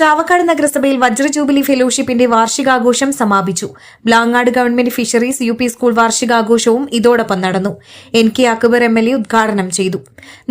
ചാവക്കാട് നഗരസഭയിൽ വജ്ര ജൂബിലി ഫെലോഷിപ്പിന്റെ വാർഷികാഘോഷം സമാപിച്ചു. Blangad government fisheries U school വാർഷികാഘോഷവും ഇതോടൊപ്പം നടന്നു. N K Akbar M L A ഉദ്ഘാടനം ചെയ്തു.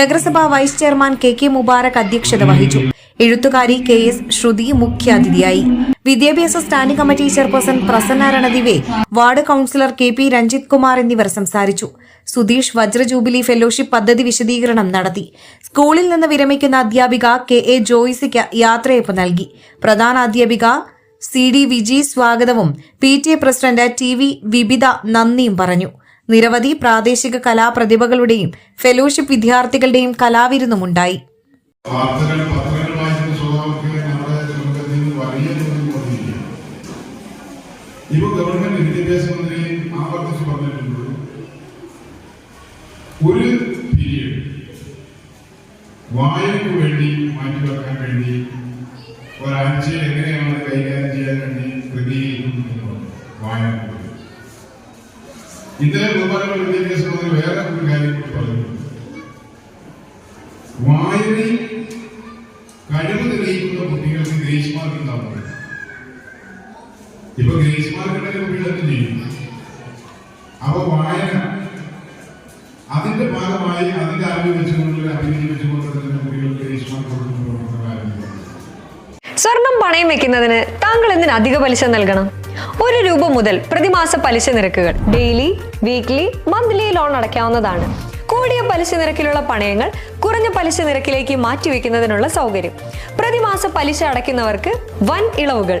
നഗരസഭാ vice chairman K K Mubarak അധ്യക്ഷത വഹിച്ചു. എഴുത്തുകാരി കെ എസ് ശ്രുതി മുഖ്യാതിഥിയായി. വിദ്യാഭ്യാസ standing committee chairperson Prasanna Ranadive ward councillor K P Ranjith Kumar എന്നിവർ സംസാരിച്ചു. സുധീഷ് വജ്ര ജൂബിലി ഫെലോഷിപ്പ് പദ്ധതി വിശദീകരണം നടത്തി. സ്കൂളിൽ നിന്ന് വിരമിക്കുന്ന അധ്യാപിക കെ എ ജോയ്സിക്ക് യാത്രയപ്പ് നൽകി. പ്രധാന അധ്യാപിക സി ഡി വിജി സ്വാഗതവും P T A president T V Vibitha നന്ദിയും പറഞ്ഞു. നിരവധി പ്രാദേശിക കലാപ്രതിഭകളുടെയും ഫെലോഷിപ്പ് വിദ്യാർത്ഥികളുടെയും കലാവിരുന്നുമുണ്ടായി. ഇപ്പൊ ഗവൺമെന്റ് വിദ്യാഭ്യാസ മന്ത്രി ആവർത്തിച്ച് പറഞ്ഞിട്ടുണ്ട്. ഒരു പീരീഡ് വായനയ്ക്ക് വേണ്ടി മാറ്റിവെക്കാൻ വേണ്ടി ഒരാഴ്ചയിൽ എങ്ങനെയാണ് കൈകാര്യം ചെയ്യാൻ വേണ്ടി ക്രമീകരിക്കും വായന ഇന്നലെ ബഹുമാനപ്പെട്ട വിദ്യാഭ്യാസ മന്ത്രി വേറെ ഒരു കാര്യം പറഞ്ഞിട്ടുണ്ട്. വായനയിൽ ഇപ്പൊ ഗ്രേസ് മാർക്ക് ഉണ്ടെങ്കിൽ കുട്ടികൾ എന്ത് ചെയ്യും അവ വായന അതിന്റെ ഭാഗമായി അതിന്റെ അറിവ് വെച്ചുകൊണ്ട് അഭിനയം വെച്ചുകൊണ്ട് തന്നെ കുട്ടികൾക്ക് ഗ്രേസ് മാർക്ക് കൊടുക്കുന്ന സ്വർണം പണയം വെക്കുന്നതിന് താങ്കൾ എന്തിന് അധിക പലിശ നൽകണം? ഒരു രൂപ മുതൽ പ്രതിമാസ പലിശ നിരക്കുകൾ ഡെയിലി വീക്ക്ലി മന്ത്ലി ലോൺ അടയ്ക്കാവുന്നതാണ്. കൂടിയ പലിശ നിരക്കിലുള്ള പണയങ്ങൾ കുറഞ്ഞ പലിശ നിരക്കിലേക്ക് മാറ്റിവെക്കുന്നതിനുള്ള സൗകര്യം. പ്രതിമാസ പലിശ അടയ്ക്കുന്നവർക്ക് വൻ ഇളവുകൾ.